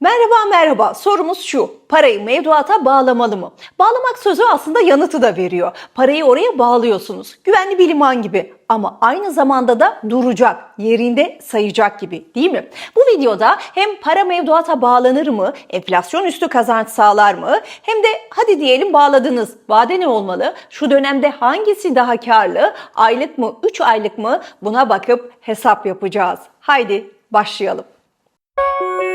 Merhaba merhaba sorumuz şu parayı mevduata bağlamalı mı? Bağlamak sözü aslında yanıtı da veriyor. Parayı oraya bağlıyorsunuz güvenli bir liman gibi ama aynı zamanda da duracak yerinde sayacak gibi değil mi? Bu videoda hem para mevduata bağlanır mı enflasyon üstü kazanç sağlar mı hem de hadi diyelim bağladınız vade ne olmalı? Şu dönemde hangisi daha karlı aylık mı 3 aylık mı buna bakıp hesap yapacağız. Haydi başlayalım. Son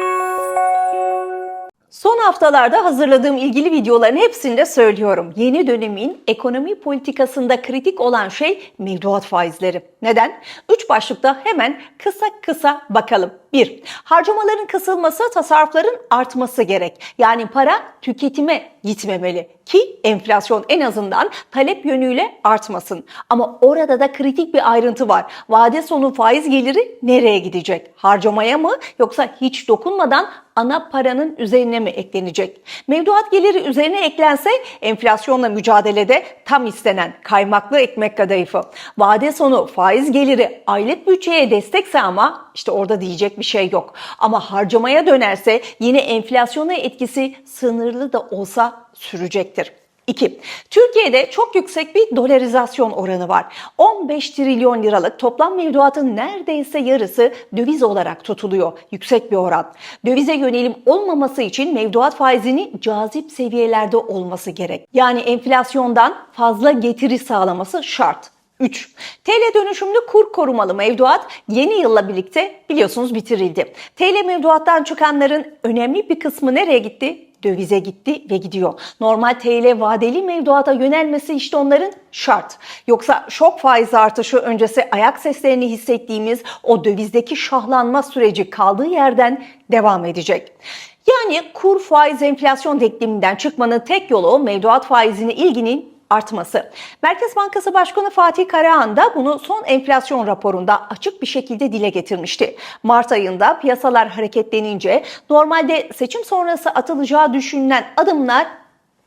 haftalarda hazırladığım ilgili videoların hepsinde söylüyorum. Yeni dönemin ekonomi politikasında kritik olan şey mevduat faizleri. Neden? Üç başlıkta hemen kısa kısa bakalım. 1. Harcamaların kısılması, tasarrufların artması gerek. Yani para tüketime gitmemeli ki enflasyon en azından talep yönüyle artmasın. Ama orada da kritik bir ayrıntı var. Vade sonu faiz geliri nereye gidecek? Harcamaya mı yoksa hiç dokunmadan ana paranın üzerine mi eklenecek? Mevduat geliri üzerine eklense enflasyonla mücadelede tam istenen kaymaklı ekmek kadayıfı. Vade sonu faiz geliri aylık bütçeye destekse ama işte orada diyecek şey yok. Ama harcamaya dönerse yine enflasyona etkisi sınırlı da olsa sürecektir. 2. Türkiye'de çok yüksek bir dolarizasyon oranı var. 15 trilyon liralık toplam mevduatın neredeyse yarısı döviz olarak tutuluyor. Yüksek bir oran. Dövize yönelim olmaması için mevduat faizinin cazip seviyelerde olması gerek. Yani enflasyondan fazla getiri sağlaması şart. 3. TL dönüşümlü kur korumalı mevduat yeni yılla birlikte biliyorsunuz bitirildi. TL mevduattan çıkanların önemli bir kısmı nereye gitti? dövize gitti ve gidiyor. Normal TL vadeli mevduata yönelmesi işte onların şart. Yoksa şok faiz artışı öncesi ayak seslerini hissettiğimiz o dövizdeki şahlanma süreci kaldığı yerden devam edecek. Yani kur faiz enflasyon denkleminden çıkmanın tek yolu mevduat faizine ilginin artması. Merkez Bankası Başkanı Fatih Karahan da bunu son enflasyon raporunda açık bir şekilde dile getirmişti. Mart ayında piyasalar hareketlenince normalde seçim sonrası atılacağı düşünülen adımlar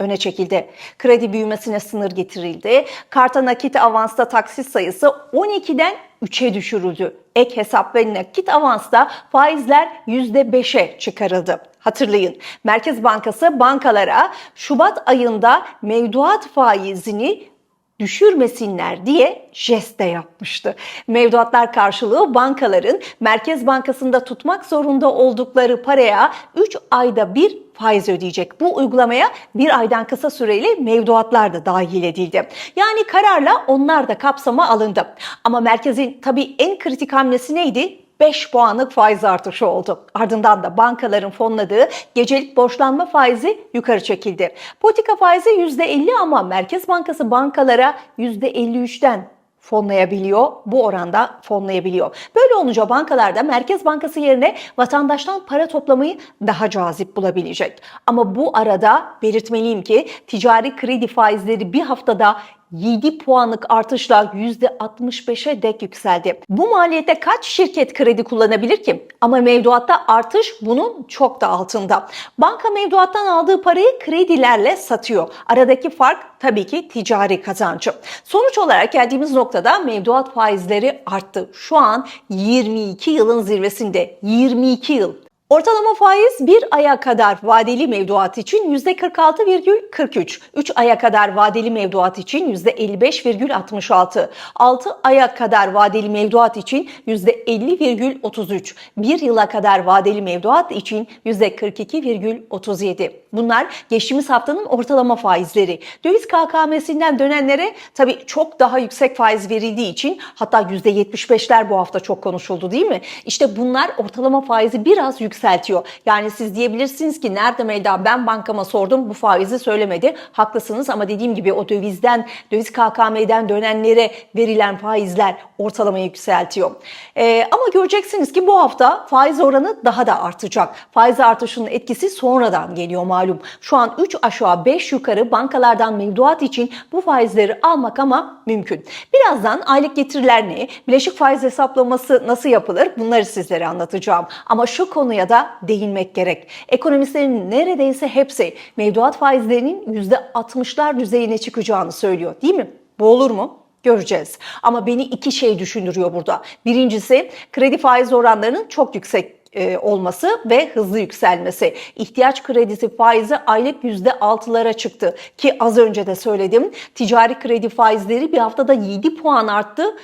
öne çekildi. Kredi büyümesine sınır getirildi. Karta nakit avansta taksit sayısı 12'den 3'e düşürüldü. Ek hesap ve nakit avansta faizler %5'e çıkarıldı. Hatırlayın Merkez Bankası bankalara Şubat ayında mevduat faizini düşürmesinler diye jest de yapmıştı. Mevduatlar karşılığı bankaların Merkez Bankası'nda tutmak zorunda oldukları paraya 3 ayda bir faiz ödeyecek. Bu uygulamaya bir aydan kısa süreli mevduatlar da dahil edildi. Yani kararla onlar da kapsama alındı. Ama merkezin tabii en kritik hamlesi neydi? 5 puanlık faiz artışı oldu. Ardından da bankaların fonladığı gecelik borçlanma faizi yukarı çekildi. Politika faizi %50 ama Merkez Bankası bankalara %53'ten fonlayabiliyor. Bu oranda fonlayabiliyor. Böyle olunca bankalarda Merkez Bankası yerine vatandaştan para toplamayı daha cazip bulabilecek. Ama bu arada belirtmeliyim ki ticari kredi faizleri bir haftada 7 puanlık artışla %65'e dek yükseldi. Bu maliyete kaç şirket kredi kullanabilir ki? Ama mevduatta artış bunun çok da altında. Banka mevduattan aldığı parayı kredilerle satıyor. Aradaki fark tabii ki ticari kazancı. Sonuç olarak geldiğimiz noktada mevduat faizleri arttı. Şu an 22 yılın zirvesinde. 22 yıl. Ortalama faiz bir aya kadar vadeli mevduat için %46,43, 3 aya kadar vadeli mevduat için %55,66, 6 aya kadar vadeli mevduat için %50,33, 1 yıla kadar vadeli mevduat için %42,37. Bunlar geçtiğimiz haftanın ortalama faizleri. Döviz KKM'sinden dönenlere tabii çok daha yüksek faiz verildiği için hatta %75'ler bu hafta çok konuşuldu değil mi? İşte bunlar ortalama faizi biraz yükseltiyor. Yani siz diyebilirsiniz ki nerede Meyda ben bankama sordum bu faizi söylemedi. Haklısınız ama dediğim gibi o dövizden, döviz KKM'den dönenlere verilen faizler ortalamayı yükseltiyor. Ee, ama göreceksiniz ki bu hafta faiz oranı daha da artacak. Faiz artışının etkisi sonradan geliyor malum. Şu an 3 aşağı 5 yukarı bankalardan mevduat için bu faizleri almak ama mümkün. Birazdan aylık getiriler ne, bileşik faiz hesaplaması nasıl yapılır bunları sizlere anlatacağım. Ama şu konuya da değinmek gerek. Ekonomistlerin neredeyse hepsi mevduat faizlerinin %60'lar düzeyine çıkacağını söylüyor değil mi? Bu olur mu? Göreceğiz. Ama beni iki şey düşündürüyor burada. Birincisi kredi faiz oranlarının çok yüksek olması ve hızlı yükselmesi. İhtiyaç kredisi faizi aylık %6'lara çıktı ki az önce de söyledim. Ticari kredi faizleri bir haftada 7 puan arttı.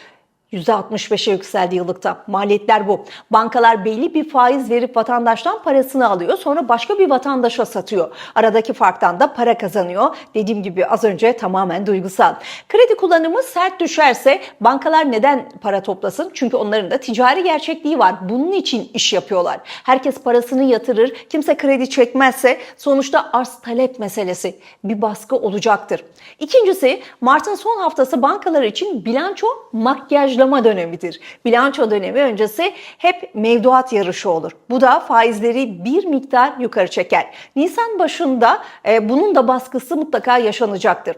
%65'e yükseldi yıllıkta. Maliyetler bu. Bankalar belli bir faiz verip vatandaştan parasını alıyor. Sonra başka bir vatandaşa satıyor. Aradaki farktan da para kazanıyor. Dediğim gibi az önce tamamen duygusal. Kredi kullanımı sert düşerse bankalar neden para toplasın? Çünkü onların da ticari gerçekliği var. Bunun için iş yapıyorlar. Herkes parasını yatırır. Kimse kredi çekmezse sonuçta arz talep meselesi bir baskı olacaktır. İkincisi Mart'ın son haftası bankalar için bilanço makyajlama dönemidir. Bilanço dönemi öncesi hep mevduat yarışı olur. Bu da faizleri bir miktar yukarı çeker. Nisan başında e, bunun da baskısı mutlaka yaşanacaktır.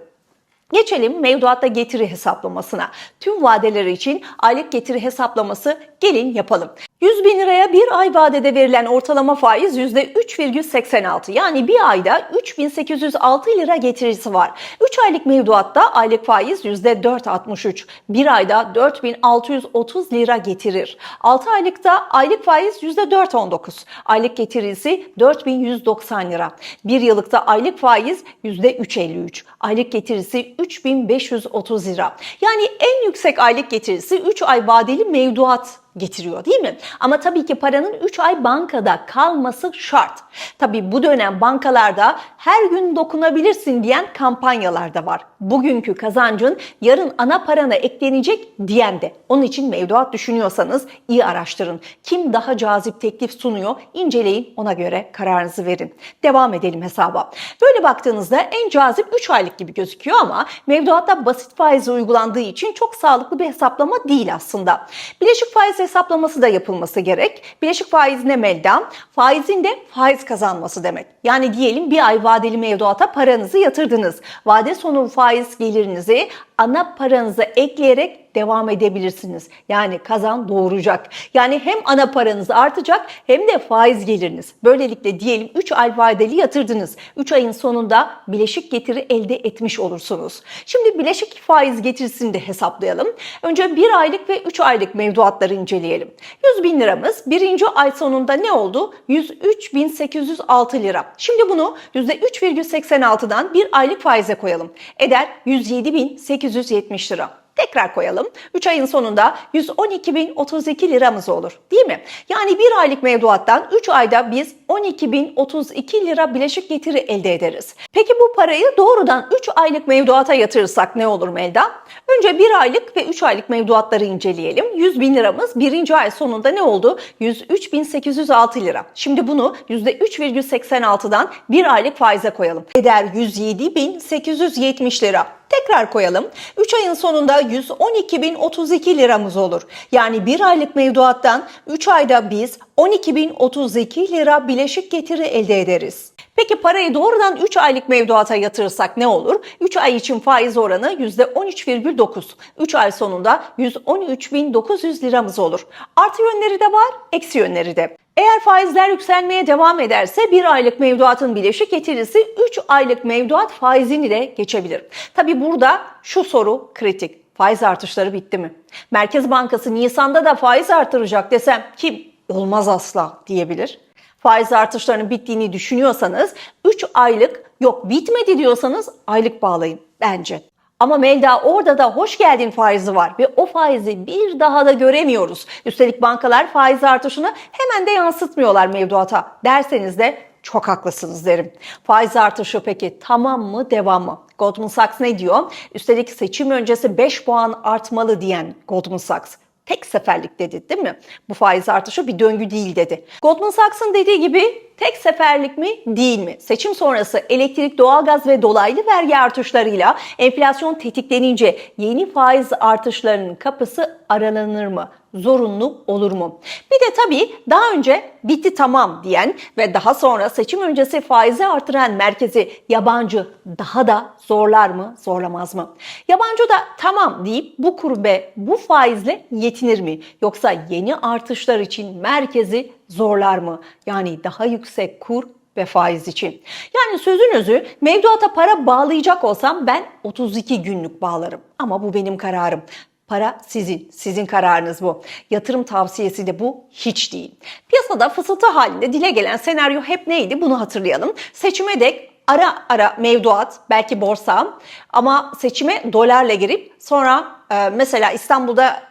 Geçelim mevduatta getiri hesaplamasına. Tüm vadeler için aylık getiri hesaplaması gelin yapalım. 100 bin liraya bir ay vadede verilen ortalama faiz %3,86 yani bir ayda 3806 lira getirisi var. 3 aylık mevduatta aylık faiz %4,63 bir ayda 4630 lira getirir. 6 aylıkta aylık faiz %4,19 aylık getirisi 4190 lira. Bir yıllıkta aylık faiz %3,53 aylık getirisi 3530 lira. Yani en yüksek aylık getirisi 3 ay vadeli mevduat getiriyor değil mi? Ama tabii ki paranın 3 ay bankada kalması şart. Tabii bu dönem bankalarda her gün dokunabilirsin diyen kampanyalar da var. Bugünkü kazancın yarın ana parana eklenecek diyen de. Onun için mevduat düşünüyorsanız iyi araştırın. Kim daha cazip teklif sunuyor inceleyin ona göre kararınızı verin. Devam edelim hesaba. Böyle baktığınızda en cazip 3 aylık gibi gözüküyor ama mevduatta basit faizi uygulandığı için çok sağlıklı bir hesaplama değil aslında. Bileşik faiz hesaplaması da yapılması gerek. Bileşik faiz ne Melda? Faizin de faiz kazanması demek. Yani diyelim bir ay vadeli mevduata paranızı yatırdınız. Vade sonu faiz gelirinizi ana paranıza ekleyerek devam edebilirsiniz. Yani kazan doğuracak. Yani hem ana paranız artacak hem de faiz geliriniz. Böylelikle diyelim 3 ay vadeli yatırdınız. 3 ayın sonunda bileşik getiri elde etmiş olursunuz. Şimdi bileşik faiz getirisini de hesaplayalım. Önce 1 aylık ve 3 aylık mevduatları inceleyelim. 100 bin liramız birinci ay sonunda ne oldu? 103.806 lira. Şimdi bunu %3,86'dan bir aylık faize koyalım. Eder 107.870 lira. Tekrar koyalım. 3 ayın sonunda 112.032 liramız olur. Değil mi? Yani bir aylık mevduattan 3 ayda biz 12.032 lira bileşik getiri elde ederiz. Peki bu parayı doğrudan 3 aylık mevduata yatırırsak ne olur Melda? Önce 1 aylık ve 3 aylık mevduatları inceleyelim. 100 bin liramız birinci ay sonunda ne oldu? 103.806 lira. Şimdi bunu %3,86'dan bir aylık faize koyalım. Eder 107.870 lira. Tekrar koyalım. 3 ayın sonunda 112.032 liramız olur. Yani bir aylık mevduattan 3 ayda biz 12.032 lira bileşik getiri elde ederiz. Peki parayı doğrudan 3 aylık mevduata yatırırsak ne olur? 3 ay için faiz oranı %13,9. 3 ay sonunda 113.900 liramız olur. Artı yönleri de var, eksi yönleri de. Eğer faizler yükselmeye devam ederse bir aylık mevduatın bileşik getirisi 3 aylık mevduat faizini de geçebilir. Tabi burada şu soru kritik. Faiz artışları bitti mi? Merkez Bankası Nisan'da da faiz artıracak desem kim olmaz asla diyebilir. Faiz artışlarının bittiğini düşünüyorsanız 3 aylık yok bitmedi diyorsanız aylık bağlayın bence. Ama Melda orada da hoş geldin faizi var ve o faizi bir daha da göremiyoruz. Üstelik bankalar faiz artışını hemen de yansıtmıyorlar mevduata derseniz de çok haklısınız derim. Faiz artışı peki tamam mı devam mı? Goldman Sachs ne diyor? Üstelik seçim öncesi 5 puan artmalı diyen Goldman Sachs tek seferlik dedi değil mi? Bu faiz artışı bir döngü değil dedi. Goldman Sachs'ın dediği gibi tek seferlik mi değil mi? Seçim sonrası elektrik, doğalgaz ve dolaylı vergi artışlarıyla enflasyon tetiklenince yeni faiz artışlarının kapısı aralanır mı? Zorunlu olur mu? Bir de tabii daha önce bitti tamam diyen ve daha sonra seçim öncesi faizi artıran merkezi yabancı daha da zorlar mı, zorlamaz mı? Yabancı da tamam deyip bu kurbe, bu faizle yetinir mi? Yoksa yeni artışlar için merkezi zorlar mı? Yani daha yüksek kur ve faiz için. Yani sözün özü mevduata para bağlayacak olsam ben 32 günlük bağlarım. Ama bu benim kararım. Para sizin, sizin kararınız bu. Yatırım tavsiyesi de bu hiç değil. Piyasada fısıltı halinde dile gelen senaryo hep neydi bunu hatırlayalım. Seçime dek ara ara mevduat, belki borsa ama seçime dolarla girip sonra e, mesela İstanbul'da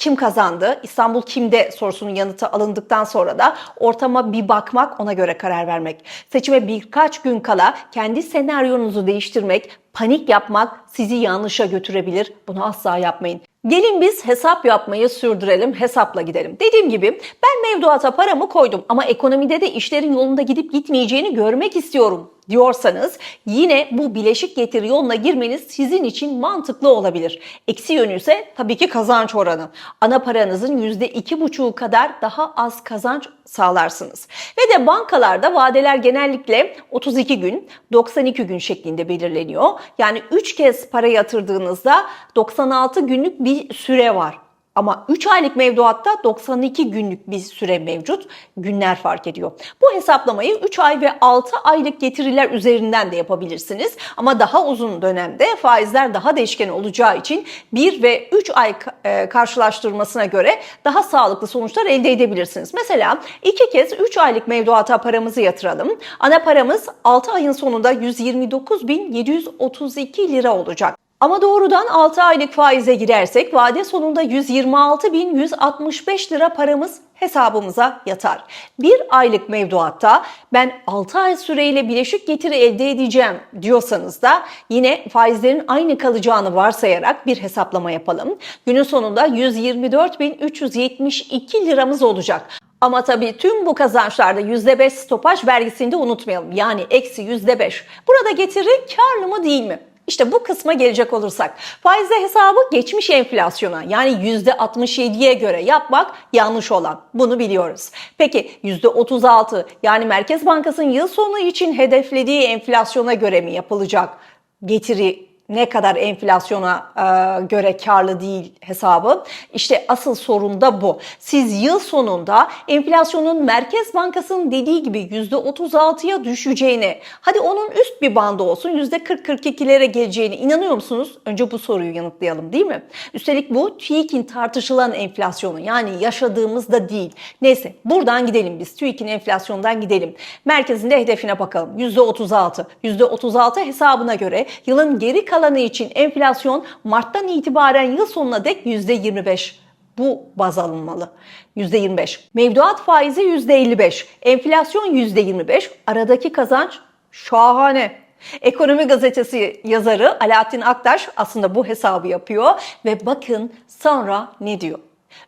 kim kazandı, İstanbul kimde sorusunun yanıtı alındıktan sonra da ortama bir bakmak, ona göre karar vermek. Seçime birkaç gün kala kendi senaryonuzu değiştirmek, panik yapmak sizi yanlışa götürebilir. Bunu asla yapmayın. Gelin biz hesap yapmayı sürdürelim, hesapla gidelim. Dediğim gibi ben mevduata paramı koydum ama ekonomide de işlerin yolunda gidip gitmeyeceğini görmek istiyorum diyorsanız yine bu bileşik getiri yoluna girmeniz sizin için mantıklı olabilir. Eksi yönü ise tabii ki kazanç oranı. Ana paranızın %2,5'u kadar daha az kazanç sağlarsınız. Ve de bankalarda vadeler genellikle 32 gün, 92 gün şeklinde belirleniyor. Yani 3 kez para yatırdığınızda 96 günlük bir süre var. Ama 3 aylık mevduatta 92 günlük bir süre mevcut. Günler fark ediyor. Bu hesaplamayı 3 ay ve 6 aylık getiriler üzerinden de yapabilirsiniz. Ama daha uzun dönemde faizler daha değişken olacağı için 1 ve 3 ay e, karşılaştırmasına göre daha sağlıklı sonuçlar elde edebilirsiniz. Mesela iki kez 3 aylık mevduata paramızı yatıralım. Ana paramız 6 ayın sonunda 129.732 lira olacak. Ama doğrudan 6 aylık faize girersek vade sonunda 126.165 lira paramız hesabımıza yatar. Bir aylık mevduatta ben 6 ay süreyle bileşik getiri elde edeceğim diyorsanız da yine faizlerin aynı kalacağını varsayarak bir hesaplama yapalım. Günün sonunda 124.372 liramız olacak. Ama tabii tüm bu kazançlarda %5 stopaj vergisini de unutmayalım. Yani eksi %5. Burada getiri karlı mı değil mi? İşte bu kısma gelecek olursak faizle hesabı geçmiş enflasyona yani %67'ye göre yapmak yanlış olan bunu biliyoruz. Peki %36 yani Merkez Bankası'nın yıl sonu için hedeflediği enflasyona göre mi yapılacak getiri ne kadar enflasyona e, göre karlı değil hesabı. İşte asıl sorun da bu. Siz yıl sonunda enflasyonun Merkez Bankası'nın dediği gibi %36'ya düşeceğine, hadi onun üst bir bandı olsun %40-42'lere geleceğine inanıyor musunuz? Önce bu soruyu yanıtlayalım değil mi? Üstelik bu TÜİK'in tartışılan enflasyonu yani yaşadığımızda değil. Neyse buradan gidelim biz. TÜİK'in enflasyondan gidelim. Merkezinde hedefine bakalım. %36. %36 hesabına göre yılın geri kalan alanı için enflasyon Mart'tan itibaren yıl sonuna dek %25 bu baz alınmalı. %25. Mevduat faizi %55. Enflasyon %25. Aradaki kazanç şahane. Ekonomi gazetesi yazarı Alaaddin Aktaş aslında bu hesabı yapıyor ve bakın sonra ne diyor?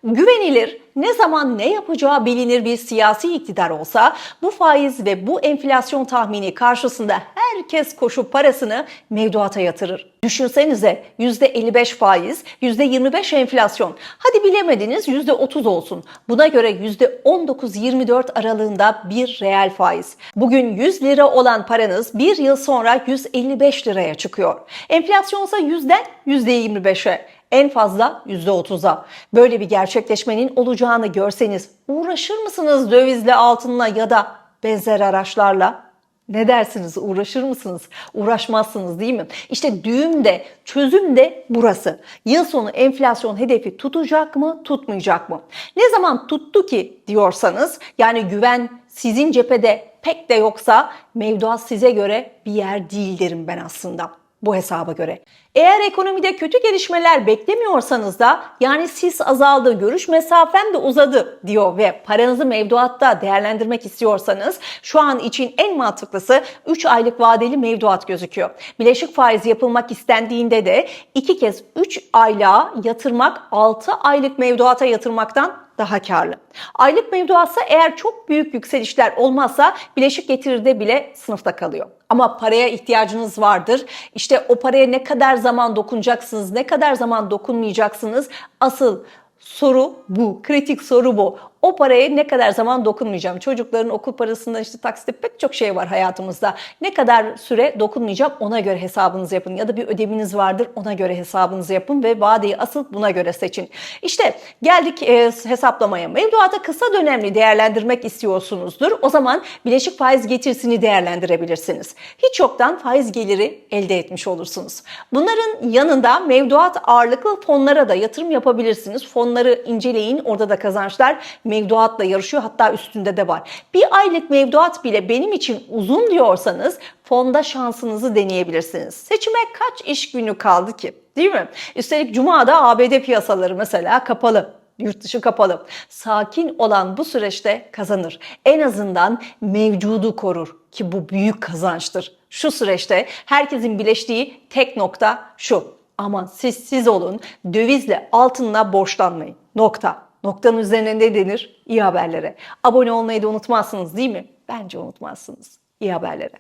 Güvenilir, ne zaman ne yapacağı bilinir bir siyasi iktidar olsa bu faiz ve bu enflasyon tahmini karşısında herkes koşup parasını mevduata yatırır. Düşünsenize %55 faiz, %25 enflasyon. Hadi bilemediniz %30 olsun. Buna göre %19-24 aralığında bir reel faiz. Bugün 100 lira olan paranız bir yıl sonra 155 liraya çıkıyor. Enflasyonsa yüzden %25'e en fazla %30'a. Böyle bir gerçekleşmenin olacağını görseniz uğraşır mısınız dövizle altınla ya da benzer araçlarla? Ne dersiniz? Uğraşır mısınız? Uğraşmazsınız değil mi? İşte düğüm de, çözüm de burası. Yıl sonu enflasyon hedefi tutacak mı, tutmayacak mı? Ne zaman tuttu ki diyorsanız, yani güven sizin cephede pek de yoksa mevduat size göre bir yer değil derim ben aslında bu hesaba göre. Eğer ekonomide kötü gelişmeler beklemiyorsanız da yani sis azaldı, görüş mesafen de uzadı diyor ve paranızı mevduatta değerlendirmek istiyorsanız şu an için en mantıklısı 3 aylık vadeli mevduat gözüküyor. Bileşik faiz yapılmak istendiğinde de iki kez 3 aylığa yatırmak 6 aylık mevduata yatırmaktan daha karlı. Aylık mevduatsa eğer çok büyük yükselişler olmazsa bileşik getiride bile sınıfta kalıyor. Ama paraya ihtiyacınız vardır. İşte o paraya ne kadar zaman dokunacaksınız, ne kadar zaman dokunmayacaksınız? Asıl soru bu, kritik soru bu. O paraya ne kadar zaman dokunmayacağım. Çocukların okul parasından işte taksitte pek çok şey var hayatımızda. Ne kadar süre dokunmayacağım ona göre hesabınızı yapın. Ya da bir ödeviniz vardır ona göre hesabınızı yapın ve vadeyi asıl buna göre seçin. İşte geldik e, hesaplamaya. Mevduata kısa dönemli değerlendirmek istiyorsunuzdur. O zaman bileşik faiz getirisini değerlendirebilirsiniz. Hiç yoktan faiz geliri elde etmiş olursunuz. Bunların yanında mevduat ağırlıklı fonlara da yatırım yapabilirsiniz. Fonları inceleyin. Orada da kazançlar mevduatla yarışıyor. Hatta üstünde de var. Bir aylık mevduat bile benim için uzun diyorsanız fonda şansınızı deneyebilirsiniz. Seçime kaç iş günü kaldı ki? Değil mi? Üstelik Cuma'da ABD piyasaları mesela kapalı. Yurt dışı kapalı. Sakin olan bu süreçte kazanır. En azından mevcudu korur ki bu büyük kazançtır. Şu süreçte herkesin bileştiği tek nokta şu. Aman siz siz olun, dövizle altınla borçlanmayın. Nokta. Noktanın üzerine ne denir? İyi haberlere. Abone olmayı da unutmazsınız değil mi? Bence unutmazsınız. İyi haberlere.